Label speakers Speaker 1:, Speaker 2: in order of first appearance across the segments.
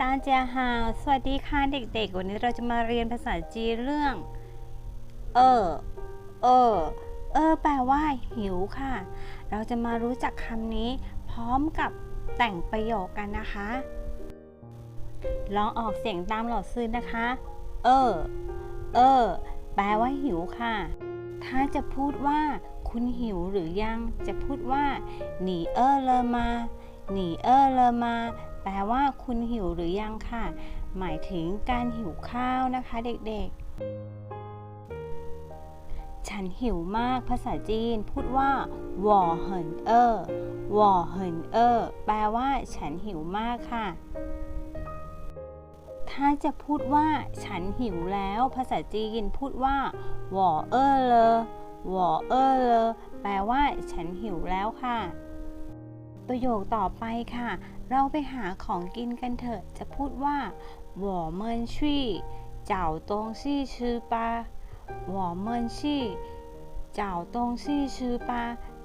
Speaker 1: ตาเจียฮาวสวัสดีค่ะเด็กๆ วันนี้เราจะมาเรียนภาษาจีนเรื่อง เออ เออ เออ แปลว่า หิวค่ะ เราจะมารู้จักคำนี้ พร้อมกับแต่งประโยคกันนะคะ ลองออกเสียงตามหลอดซื้อนะคะ เออ เออ แปลว่าหิวค่ะ ถ้าจะพูดว่า คุณหิวหรือยัง จะพูดว่า หนีเออเลอมาหนีเออเลอมา แปลว่าคุณหิวหรือยังค่ะ หมายถึงการหิวข้าวนะคะเด็กๆ ฉันหิวมากภาษาจีนพูดว่าหว่อเหินเออหว่อเหินเออแปลว่า ฉันหิวมากค่ะ ถ้าจะพูดว่า ฉันหิวแล้ว ภาษาจีนพูดว่าหว่อเออเลอหว่อเออเลอแปลว่า ฉันหิวแล้วค่ะ ประโยคต่อไปค่ะ เราไปหาของกินกันเถอะ จะพูดว่า我们去找东西吃吧我们去找东西吃吧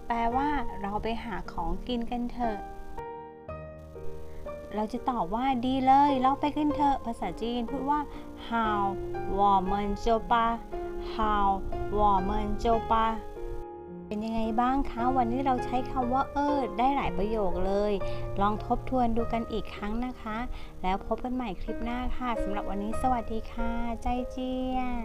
Speaker 1: แปลว่า เราไปหาของกินกันเถอะ เราจะตอบว่าดีเลย เราไปกันเถอะ ภาษาจีนพูดว่า好我们就吧好我们就吧 เป็นยังไงบ้างคะ วันนี้เราใช้คำว่าเออได้หลายประโยคเลย ลองทบทวนดูกันอีกครั้งนะคะ แล้วพบกันใหม่คลิปหน้าค่ะสำหรับวันนี้สวัสดีค่ะ ใจเจียน